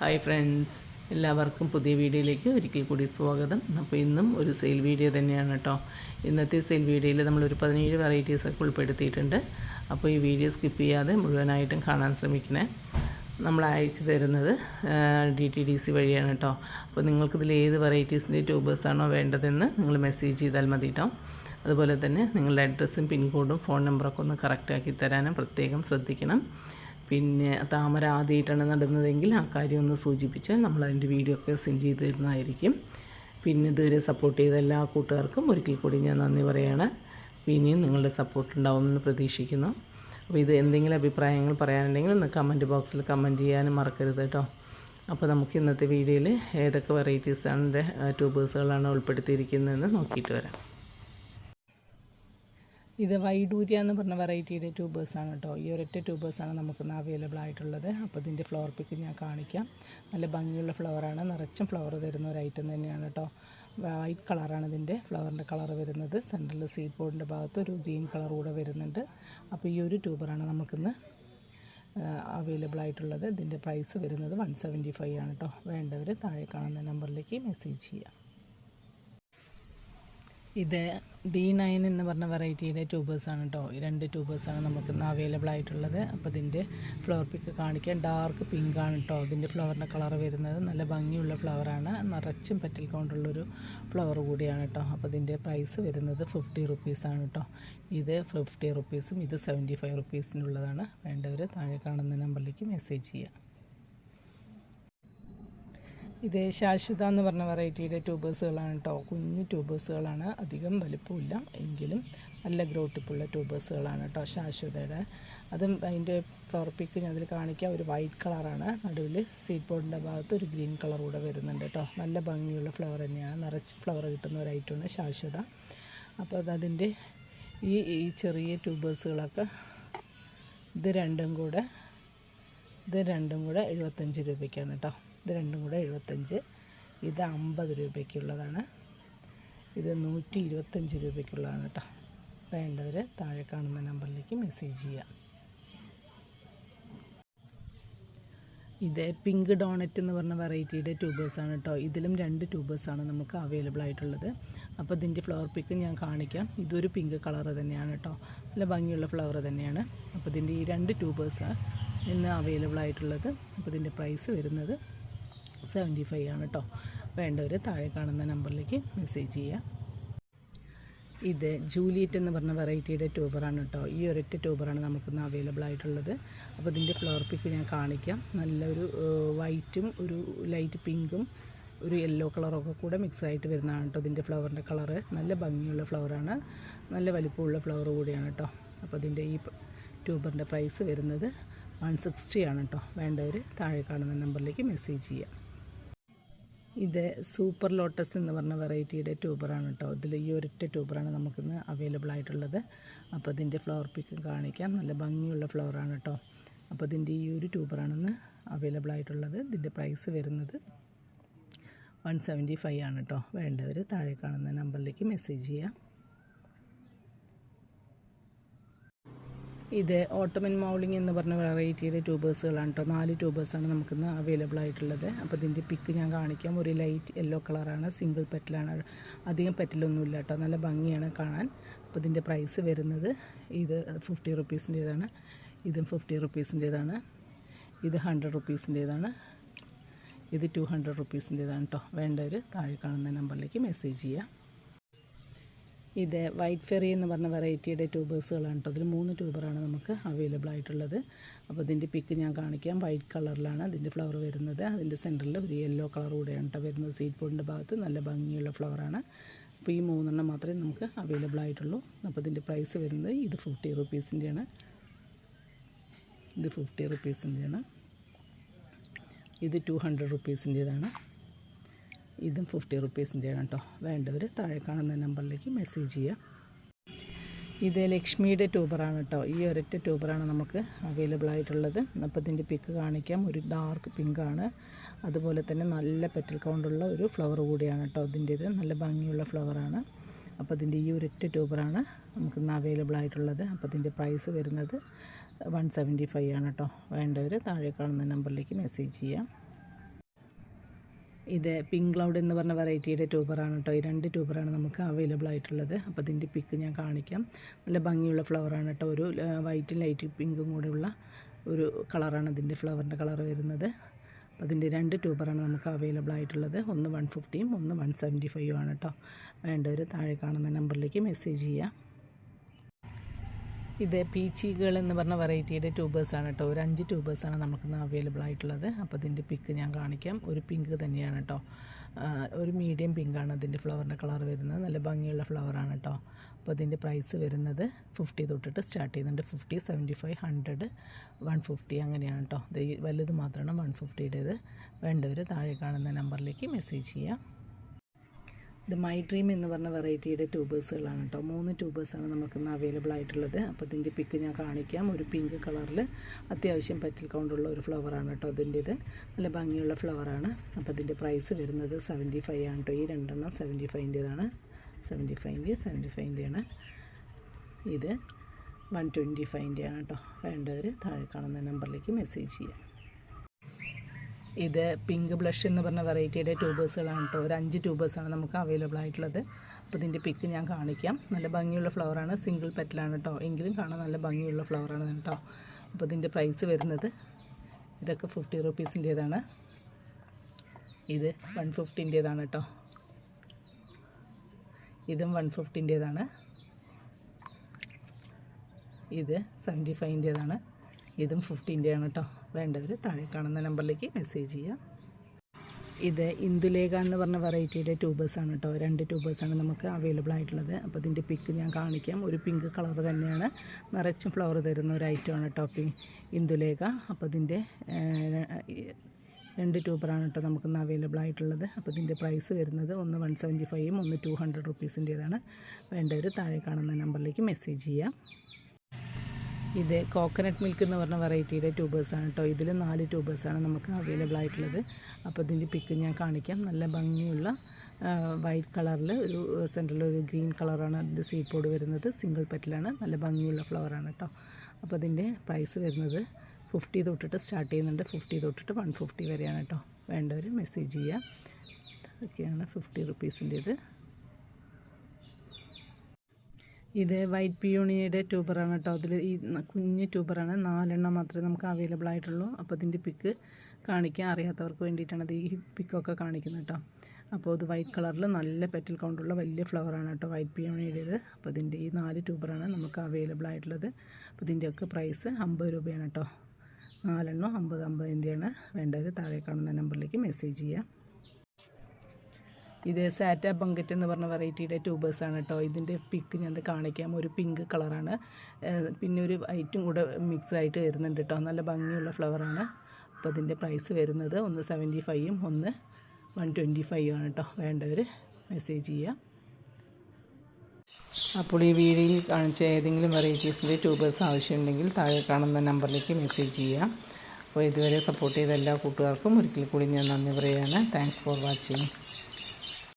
Hi friends എല്ലാവർക്കും പുതിയ വീഡിയോയിലേക്ക് ഒരിക്കൽ കൂടി സ്വാഗതം. അപ്പോൾ ഇന്നും ഒരു സെയിൽ വീഡിയോ തന്നെയാണ് കേട്ടോ. ഇന്നത്തെ സെയിൽ വീഡിയോയിൽ നമ്മളൊരു പതിനേഴ് വെറൈറ്റീസൊക്കെ ഉൾപ്പെടുത്തിയിട്ടുണ്ട്. അപ്പോൾ ഈ വീഡിയോ സ്കിപ്പ് ചെയ്യാതെ മുഴുവനായിട്ടും കാണാൻ ശ്രമിക്കണേ. നമ്മൾ അയച്ചു തരുന്നത് ഡി ടി ഡി സി വഴിയാണ് കേട്ടോ. അപ്പോൾ നിങ്ങൾക്കിതിൽ ഏത് വെറൈറ്റീസിന്റെ ട്യൂബേഴ്സാണോ വേണ്ടതെന്ന് നിങ്ങൾ മെസ്സേജ് ചെയ്താൽ മതി കേട്ടോ. അതുപോലെ തന്നെ നിങ്ങളുടെ അഡ്രസ്സും പിൻകോഡും ഫോൺ നമ്പറൊക്കെ ഒന്ന് കറക്റ്റാക്കി തരാനും പ്രത്യേകം ശ്രദ്ധിക്കണം. പിന്നെ താമര ആദ്യമായിട്ടാണ് നടുന്നതെങ്കിൽ ആ കാര്യം ഒന്ന് സൂചിപ്പിച്ചാൽ നമ്മൾ അതിന്റെ വീഡിയോ ഒക്കെ സെൻഡ് ചെയ്ത് തരുന്നതായിരിക്കും. പിന്നെ ഇതുവരെ സപ്പോർട്ട് ചെയ്ത എല്ലാ കൂട്ടുകാർക്കും ഒരിക്കൽ കൂടി ഞാൻ നന്ദി പറയുകയാണ് ഇനിയും നിങ്ങളുടെ സപ്പോർട്ട് ഉണ്ടാവുമെന്ന് പ്രതീക്ഷിക്കുന്നു. അപ്പോൾ ഇത് എന്തെങ്കിലും അഭിപ്രായങ്ങൾ പറയാനുണ്ടെങ്കിൽ ഒന്ന് കമന്റ് ബോക്സിൽ കമന്റ് ചെയ്യാനും മറക്കരുത് കേട്ടോ. അപ്പോൾ നമുക്ക് ഇന്നത്തെ വീഡിയോയിൽ ഏതൊക്കെ വെറൈറ്റീസാണ് ട്യൂബേഴ്സുകളാണ് ഉൾപ്പെടുത്തിയിരിക്കുന്നതെന്ന് നോക്കിയിട്ട് വരാം. ഇത് വൈഡൂര്യ എന്ന് പറഞ്ഞ വെറൈറ്റിയുടെ ട്യൂബേഴ്സാണ് കേട്ടോ. ഈ ഒരൊറ്റ ട്യൂബേഴ്സാണ് നമുക്കിന്ന് അവൈലബിൾ ആയിട്ടുള്ളത്. അപ്പോൾ ഇതിന്റെ ഫ്ലവർ പിക്ക് ഞാൻ കാണിക്കാം. നല്ല ഭംഗിയുള്ള ഫ്ലവറാണ് നിറച്ചും ഫ്ലവർ തരുന്ന ഒരു ഐറ്റം തന്നെയാണ് കേട്ടോ. വൈറ്റ് കളറാണ് ഇതിന്റെ. ഫ്ലവറിന്റെ കളർ വരുന്നത്. സെൻട്രൽ സീഡ് ബോർഡിന്റെ ഭാഗത്ത് ഒരു ഗ്രീൻ കളർ കൂടെ വരുന്നുണ്ട്. അപ്പോൾ ഈ ഒരു ട്യൂബറാണ് നമുക്കിന്ന് അവൈലബിൾ ആയിട്ടുള്ളത്. ഇതിന്റെ പ്രൈസ് വരുന്നത് വൺ സെവന്റി ഫൈവ് ആണ് കേട്ടോ. വേണ്ടവർ താഴെ കാണുന്ന നമ്പറിലേക്ക് മെസ്സേജ് ചെയ്യാം. ഇത് ഡി നയൻ എന്ന് പറഞ്ഞ വെറൈറ്റിയുടെ ട്യൂബേഴ്സാണ് കേട്ടോ ഈ രണ്ട് ട്യൂബേഴ്സാണ് നമുക്ക് ഇന്ന് അവൈലബിൾ ആയിട്ടുള്ളത്. അപ്പോൾ ഇതിന്റെ ഫ്ലവർ പിക്ക് കാണിക്കാൻ ഡാർക്ക് പിങ്ക് ആണ് കേട്ടോ ഇതിന്റെ ഫ്ലവറിന്റെ കളർ വരുന്നത്. നല്ല ഭംഗിയുള്ള ഫ്ലവറാണ് നിറച്ചും പെറ്റൽ കൊണ്ടുള്ളൊരു ഫ്ലവർ കൂടിയാണ് കേട്ടോ അപ്പോൾ ഇതിന്റെ പ്രൈസ് വരുന്നത് ഫിഫ്റ്റി റുപ്പീസാണ് കേട്ടോ ഇത് ഫിഫ്റ്റി റുപ്പീസും ഇത് സെവന്റി ഫൈവ് റുപ്പീസിനുള്ളതാണ് വേണ്ടവർ താഴെ കാണുന്ന നമ്പറിലേക്ക് മെസ്സേജ് ചെയ്യുക ഇത് ശാശ്വത എന്ന് പറഞ്ഞ വെറൈറ്റിയുടെ ട്യൂബേഴ്സുകളാണ് കേട്ടോ. കുഞ്ഞു ട്യൂബേഴ്സുകളാണ്. അധികം വലിപ്പമില്ല. എങ്കിലും നല്ല ഗ്രോട്ടിപ്പുള്ള ട്യൂബേഴ്സുകളാണ് കേട്ടോ ശാശ്വതയുടെ. അതും അതിന്റെ ഫ്ലവർ പിക്ക് ഞാൻ അതിൽ കാണിക്കുക ഒരു വൈറ്റ് കളറാണ് നടുവിൽ സീഡ് ബോർഡിന്റെ ഭാഗത്ത് ഒരു ഗ്രീൻ കളർ കൂടെ വരുന്നുണ്ട് കേട്ടോ. നല്ല ഭംഗിയുള്ള ഫ്ലവർ തന്നെയാണ്. നിറച്ച് ഫ്ലവർ കിട്ടുന്ന ഒരു ഐറ്റമാണ് ശാശ്വത. അപ്പോൾ അതതിന്റെ ഈ ഈ ചെറിയ ട്യൂബേഴ്സുകളൊക്കെ ഇത് രണ്ടും കൂടെ ഇത് രണ്ടും കൂടെ എഴുപത്തഞ്ച് രൂപയ്ക്കാണ് കേട്ടോ. ഇത് രണ്ടും കൂടെ എഴുപത്തഞ്ച്. ഇത് അമ്പത് രൂപയ്ക്കുള്ളതാണ്. ഇത് നൂറ്റി ഇരുപത്തഞ്ച് രൂപയ്ക്കുള്ളതാണ് കേട്ടോ. വേണ്ടവർ താഴെ കാണുന്ന നമ്പറിലേക്ക് മെസ്സേജ് ചെയ്യാം. ഇത് പിങ്ക് ഡോണറ്റ് എന്ന് പറഞ്ഞ വെറൈറ്റിയുടെ ട്യൂബേഴ്സാണ് കേട്ടോ. ഇതിലും രണ്ട് ട്യൂബേഴ്സാണ് നമുക്ക് അവൈലബിൾ ആയിട്ടുള്ളത്. അപ്പോൾ ഇതിന്റെ ഫ്ലവർ പിക്ക് ഞാൻ കാണിക്കാം. ഇതൊരു പിങ്ക് കളർ തന്നെയാണ് കേട്ടോ. നല്ല ഭംഗിയുള്ള ഫ്ലവർ തന്നെയാണ്. അപ്പോൾ ഇതിന്റെ ഈ രണ്ട് ട്യൂബേഴ്സാണ് ഇന്ന് അവൈലബിൾ ആയിട്ടുള്ളത്. അപ്പോൾ ഇതിന്റെ പ്രൈസ് വരുന്നത് സെവന്റി ഫൈവ് ആണ് കേട്ടോ വേണ്ടവർ താഴെ കാണുന്ന നമ്പറിലേക്ക് മെസ്സേജ് ചെയ്യുക ഇത് ജൂലിയറ്റ് എന്ന് പറഞ്ഞ വെറൈറ്റിയുടെ ട്യൂബറാണ് കേട്ടോ ഈ ഒരൊറ്റ ട്യൂബറാണ് നമുക്കിന്ന് അവൈലബിൾ ആയിട്ടുള്ളത്. അപ്പോൾ ഇതിന്റെ ഫ്ലവർ പിക്ക് ഞാൻ കാണിക്കാം. നല്ലൊരു വൈറ്റും ഒരു ലൈറ്റ് പിങ്കും ഒരു യെല്ലോ കളറൊക്കെ കൂടെ മിക്സ് ആയിട്ട് വരുന്നതാണ് കേട്ടോ ഇതിന്റെ ഫ്ലവറിന്റെ കളറ് നല്ല ഭംഗിയുള്ള ഫ്ലവറാണ് നല്ല വലിപ്പമുള്ള ഫ്ലവർ കൂടിയാണ് കേട്ടോ അപ്പോൾ ഇതിന്റെ ഈ ട്യൂബറിന്റെ പ്രൈസ് വരുന്നത് വൺ സിക്സ്റ്റി ആണ് കേട്ടോ വേണ്ടവർ താഴെ കാണുന്ന നമ്പറിലേക്ക് മെസ്സേജ് ചെയ്യാം. ഇത് സൂപ്പർ ലോട്ടസ് എന്ന് പറഞ്ഞ വെറൈറ്റിയുടെ ട്യൂബറാണ് കേട്ടോ. ഇതിൽ ഈ ഒരൊറ്റ ട്യൂബറാണ് നമുക്കിന്ന് അവൈലബിൾ ആയിട്ടുള്ളത്. അപ്പോൾ ഇതിന്റെ ഫ്ലവർ പിക്കും കാണിക്കാം. നല്ല ഭംഗിയുള്ള ഫ്ലവറാണ് കേട്ടോ. അപ്പോൾ ഇതിന്റെ ഈ ഒരു ട്യൂബറാണെന്ന് അവൈലബിൾ ആയിട്ടുള്ളത്. ഇതിന്റെ പ്രൈസ് വരുന്നത് വൺ സെവന്റി ഫൈവ് ആണ് കേട്ടോ. വേണ്ടവർ താഴെ കാണുന്ന നമ്പറിലേക്ക് മെസ്സേജ് ചെയ്യാം. ഇത് ഓട്ടോമൻ മൗളിംഗ് എന്ന് പറഞ്ഞ വെറൈറ്റിയുടെ ട്യൂബേഴ്സുകളാണ് കേട്ടോ നാല് ട്യൂബേഴ്സാണ് നമുക്കിന്ന് അവൈലബിൾ ആയിട്ടുള്ളത്. അപ്പോൾ ഇതിന്റെ പിക്ക് ഞാൻ കാണിക്കാം. ഒരു ലൈറ്റ് യെല്ലോ കളറാണ് സിംഗിൾ പെറ്റലാണ് അധികം പെറ്റലൊന്നുമില്ല കേട്ടോ നല്ല ഭംഗിയാണ് കാണാൻ. അപ്പോൾ ഇതിന്റെ പ്രൈസ് വരുന്നത് ഇത് ഫിഫ്റ്റി റുപ്പീസിന്റേതാണ് ഇതും ഫിഫ്റ്റി റുപ്പീസിന്റേതാണ് ഇത് ഹൺഡ്രഡ് റുപ്പീസിന്റേതാണ് ഇത് ടു ഹൺഡ്രഡ് റുപ്പീസിന്റേതാണ് കേട്ടോ വേണ്ടവർ താഴെ കാണുന്ന നമ്പറിലേക്ക് മെസ്സേജ് ചെയ്യുക ഇത് വൈറ്റ് ഫെറി എന്ന് പറഞ്ഞ വെറൈറ്റിയുടെ ട്യൂബേഴ്സുകളാണ് കേട്ടോ. അതിൽ മൂന്ന് ട്യൂബറാണ് നമുക്ക് അവൈലബിൾ ആയിട്ടുള്ളത്. അപ്പോൾ ഇതിന്റെ പിക്ക് ഞാൻ കാണിക്കാം. വൈറ്റ് കളറിലാണ് അതിന്റെ ഫ്ലവർ വരുന്നത്. അതിന്റെ സെന്ററിൽ ഒരു യെല്ലോ കളർ കൂടെയാണ് കേട്ടോ വരുന്നത്. സീറ്റ് ബോർഡിന്റെ ഭാഗത്ത് നല്ല ഭംഗിയുള്ള ഫ്ലവറാണ് അപ്പോൾ ഈ മൂന്നെണ്ണം മാത്രമേ നമുക്ക് അവൈലബിൾ ആയിട്ടുള്ളൂ. അപ്പോൾ ഇതിന്റെ പ്രൈസ് വരുന്നത് ഇത് ഫിഫ്റ്റി റുപ്പീസിന്റെയാണ് ഇത് ഫിഫ്റ്റി റുപ്പീസിന്റെയാണ് ഇത് ടു ഹൺഡ്രഡ് റുപ്പീസിന്റേതാണ് ഇതും ഫിഫ്റ്റി റുപ്പീസിന്റെയാണ് കേട്ടോ വേണ്ടവർ താഴെ കാണുന്ന നമ്പറിലേക്ക് മെസ്സേജ് ചെയ്യുക ഇത് ലക്ഷ്മിയുടെ ട്യൂബറാണ് കേട്ടോ ഈ ഒരൊറ്റ ട്യൂബറാണ് നമുക്ക് അവൈലബിൾ ആയിട്ടുള്ളത്. അപ്പോൾ ഇതിന്റെ പിക്ക് കാണിക്കാം. ഒരു ഡാർക്ക് പിങ്കാണ് അതുപോലെ തന്നെ നല്ല പെറ്റൽ കൗണ്ടുള്ള ഒരു ഫ്ലവർ കൂടിയാണ് കേട്ടോ ഇതിന്റേത്. നല്ല ഭംഗിയുള്ള ഫ്ലവറാണ് അപ്പോൾ ഇതിന്റെ ഈ ഒരൊറ്റ ട്യൂബറാണ് നമുക്കിന്ന് അവൈലബിൾ ആയിട്ടുള്ളത്. അപ്പോൾ ഇതിന്റെ പ്രൈസ് വരുന്നത് വൺ സെവന്റി ഫൈവ് ആണ് കേട്ടോ വേണ്ടവർ താഴെ കാണുന്ന നമ്പറിലേക്ക് മെസ്സേജ് ചെയ്യാം. ഇത് പിങ്ക് ക്ലൗഡ് എന്ന് പറഞ്ഞ വെറൈറ്റിയുടെ ട്യൂബറാണ് കേട്ടോ ഈ രണ്ട് ട്യൂബറാണ് നമുക്ക് അവൈലബിൾ ആയിട്ടുള്ളത്. അപ്പോൾ അതിന്റെ പിക്ക് ഞാൻ കാണിക്കാം. നല്ല ഭംഗിയുള്ള ഫ്ലവറാണ് കേട്ടോ ഒരു വൈറ്റും ലൈറ്റ് പിങ്കും കൂടെയുള്ള ഒരു കളറാണ് ഇതിന്റെ ഫ്ലവറിന്റെ കളർ വരുന്നത്. അതിന്റെ രണ്ട് ട്യൂബറാണ് നമുക്ക് അവൈലബിൾ ആയിട്ടുള്ളത്. ഒന്ന് വൺ ഫിഫ്റ്റിയും ഒന്ന് വൺ സെവന്റി ഫൈവും ആണ് കേട്ടോ വേണ്ടവർ താഴെ കാണുന്ന നമ്പറിലേക്ക് മെസ്സേജ് ചെയ്യാം. ഇത് പീച്ചികൾ എന്ന് പറഞ്ഞ വെറൈറ്റിയുടെ ട്യൂബേഴ്സാണ് കേട്ടോ. ഒരു അഞ്ച് ട്യൂബേഴ്സാണ് നമുക്കിന്ന് അവൈലബിൾ ആയിട്ടുള്ളത്. അപ്പോൾ ഇതിന്റെ പിക്ക് ഞാൻ കാണിക്കാം. ഒരു പിങ്ക് തന്നെയാണ് കേട്ടോ. ഒരു മീഡിയം പിങ്കാണ് അതിന്റെ ഫ്ലവറിന്റെ കളർ വരുന്നത്. നല്ല ഭംഗിയുള്ള ഫ്ലവറാണ് കേട്ടോ. അപ്പോൾ അതിന്റെ പ്രൈസ് വരുന്നത് ഫിഫ്റ്റി തൊട്ടിട്ട് സ്റ്റാർട്ട് ചെയ്യുന്നുണ്ട്. Fifty seventy five hundred one fifty അങ്ങനെയാണ് കേട്ടോ. വലുത് മാത്രമാണ് വൺ ഫിഫ്റ്റിയുടേത് വേണ്ടവർ താഴെ കാണുന്ന നമ്പറിലേക്ക് മെസ്സേജ് ചെയ്യാം. ഇത് മൈ ഡ്രീം എന്ന് പറഞ്ഞ വെറൈറ്റിയുടെ ട്യൂബേഴ്സുകളാണ് കേട്ടോ. മൂന്ന് ട്യൂബേഴ്സാണ് നമുക്കിന്ന് അവൈലബിൾ ആയിട്ടുള്ളത്. അപ്പോൾ ഇതിന്റെ പിക്ക് ഞാൻ കാണിക്കാം. ഒരു പിങ്ക് കളറിൽ അത്യാവശ്യം പറ്റിൽ കൗണ്ടുള്ള ഒരു ഫ്ലവറാണ് കേട്ടോ അതിന്റെ ഇത് നല്ല ഭംഗിയുള്ള ഫ്ലവറാണ്. അപ്പോൾ ഇതിന്റെ പ്രൈസ് വരുന്നത് സെവന്റി ഫൈവ് ആണ് കേട്ടോ. ഈ രണ്ടെണ്ണം സെവന്റി ഫൈവിന്റേതാണ് സെവന്റി ഫൈവിന്റെ സെവന്റി ഫൈവിന്റെയാണ് ഇത് വൺ ട്വന്റി ഫൈവിന്റെയാണ് കേട്ടോ. വേണ്ടവർ താഴെ കാണുന്ന നമ്പറിലേക്ക് മെസ്സേജ് ചെയ്യാം. ഇത് പിങ്ക് ബ്ലഷ് എന്ന് പറഞ്ഞ വെറൈറ്റിയുടെ ട്യൂബേഴ്സുകളാണ് കേട്ടോ. ഒരു അഞ്ച് ട്യൂബേഴ്സാണ് നമുക്ക് അവൈലബിൾ ആയിട്ടുള്ളത്. അപ്പോൾ ഇതിന്റെ പിക്ക് ഞാൻ കാണിക്കാം. നല്ല ഭംഗിയുള്ള ഫ്ലവറാണ് സിംഗിൾ പെറ്റലാണ് കേട്ടോ. എങ്കിലും കാണാൻ നല്ല ഭംഗിയുള്ള ഫ്ലവറാണ് കേട്ടോ. അപ്പോൾ ഇതിന്റെ പ്രൈസ് വരുന്നത് ഇതൊക്കെ ഫിഫ്റ്റി റുപ്പീസിന്റേതാണ് ഇത് വൺ ഫിഫ്റ്റിന്റേതാണ് കേട്ടോ. ഇതും വൺ ഫിഫ്റ്റിന്റേതാണ് ഇത് സെവന്റി ഫൈവിന്റേതാണ് ഇതും ഫിഫ്റ്റീന്റെയാണ് കേട്ടോ വേണ്ടവർ താഴെ കാണുന്ന നമ്പറിലേക്ക് മെസ്സേജ് ചെയ്യാം. ഇത് ഇന്ദുലേഖ എന്ന് പറഞ്ഞ വെറൈറ്റിയുടെ ട്യൂബേഴ്സാണ് കേട്ടോ രണ്ട് ട്യൂബേഴ്സാണ് നമുക്ക് അവൈലബിൾ ആയിട്ടുള്ളത്. അപ്പോൾ ഇതിന്റെ പിക്ക് ഞാൻ കാണിക്കാം. ഒരു പിങ്ക് കളർ തന്നെയാണ്. നിറച്ചും ഫ്ലവർ തരുന്ന ഒരു ഐറ്റമാണ് കേട്ടോ ഇന്ദുലേഖ. അപ്പോൾ ഇതിന്റെ രണ്ട് ട്യൂബറാണ് കേട്ടോ നമുക്കിന്ന് അവൈലബിൾ ആയിട്ടുള്ളത്. അപ്പോൾ ഇതിന്റെ പ്രൈസ് വരുന്നത് ഒന്ന് വൺ സെവന്റി ഫൈവും ഒന്ന് ടു ഹൺഡ്രഡ് റുപ്പീസിന്റേതാണ് വേണ്ടവർ താഴെ കാണുന്ന നമ്പറിലേക്ക് മെസ്സേജ് ചെയ്യാം. ഇത് കോക്കനട്ട് മിൽക്ക് എന്ന് പറഞ്ഞ വെറൈറ്റിയുടെ ട്യൂബേഴ്സാണ് കേട്ടോ ഇതിൽ നാല് ട്യൂബേഴ്സാണ് നമുക്ക് അവൈലബിൾ ആയിട്ടുള്ളത്. അപ്പോൾ ഇതിന്റെ പിക്ക് ഞാൻ കാണിക്കാം. നല്ല ഭംഗിയുള്ള വൈറ്റ് കളറിൽ ഒരു സെന്ററിൽ ഒരു ഗ്രീൻ കളറാണ് അതിന്റെ സീപ്പോഡ് വരുന്നത്. സിംഗിൾ പെറ്റിലാണ് നല്ല ഭംഗിയുള്ള ഫ്ലവറാണ് കേട്ടോ അപ്പോൾ അതിന്റെ പ്രൈസ് വരുന്നത് ഫിഫ്റ്റി തൊട്ടിട്ട് സ്റ്റാർട്ട് ചെയ്യുന്നുണ്ട്. ഫിഫ്റ്റി തൊട്ടിട്ട് വൺ ഫിഫ്റ്റി വരെയാണ് കേട്ടോ വേണ്ടവർ മെസ്സേജ് ചെയ്യുക ഇതൊക്കെയാണ് ഫിഫ്റ്റി റുപ്പീസിന്റേത് ഇത് വൈറ്റ് പിയോണിയുടെ ട്യൂബറാണ് കേട്ടോ. അതിൽ ഈ കുഞ്ഞ് ട്യൂബറാണ്. നാലെണ്ണം മാത്രമേ നമുക്ക് അവൈലബിൾ ആയിട്ടുള്ളൂ. അപ്പോൾ ഇതിന്റെ പിക്ക് കാണിക്കാൻ അറിയാത്തവർക്ക് വേണ്ടിയിട്ടാണ് അത് ഈ പിക്കൊക്കെ കാണിക്കുന്നത് കേട്ടോ. അപ്പോൾ ഇത് വൈറ്റ് കളറിൽ നല്ല പെറ്റൽ കൗണ്ടുള്ള വലിയ ഫ്ലവറാണ് കേട്ടോ വൈറ്റ് പിയോണിയുടേത്. അപ്പോൾ ഇതിന്റെ ഈ നാല് ട്യൂബറാണ് നമുക്ക് അവൈലബിൾ ആയിട്ടുള്ളത്. അപ്പോൾ ഇതിന്റെയൊക്കെ പ്രൈസ് അമ്പത് രൂപയാണ് കേട്ടോ. നാലെണ്ണം അമ്പത് അമ്പതിന്റെയാണ് വേണ്ടത് താഴെ കാണുന്ന നമ്പറിലേക്ക് മെസ്സേജ് ചെയ്യാം. ഇത് സാറ്റ ബങ്കറ്റ് എന്ന് പറഞ്ഞ വെറൈറ്റിയുടെ ട്യൂബേഴ്സാണ് കേട്ടോ. ഇതിന്റെ പിക്ക് ഞാൻ കാണിക്കാം. ഒരു പിങ്ക് കളറാണ്. പിന്നെ ഒരു വൈറ്റും കൂടെ മിക്സ് ആയിട്ട് വരുന്നുണ്ട് കേട്ടോ. നല്ല ഭംഗിയുള്ള ഫ്ലവറാണ് അപ്പോൾ അതിന്റെ പ്രൈസ് വരുന്നത് ഒന്ന് സെവന്റി ഫൈവും ഒന്ന് വൺ ട്വന്റി ഫൈവ് ആണ് കേട്ടോ. വേണ്ടവർ മെസ്സേജ് ചെയ്യുക അപ്പോൾ ഈ വീഡിയോയിൽ കാണിച്ച ഏതെങ്കിലും വെറൈറ്റീസിന്റെ ട്യൂബേഴ്സ് ആവശ്യമുണ്ടെങ്കിൽ താഴെ കാണുന്ന നമ്പറിലേക്ക് മെസ്സേജ് ചെയ്യാം. അപ്പോൾ ഇതുവരെ സപ്പോർട്ട് ചെയ്ത എല്ലാ കൂട്ടുകാർക്കും ഒരിക്കൽ കൂടി ഞാൻ നന്ദി പറയുകയാണ്. Thanks for watching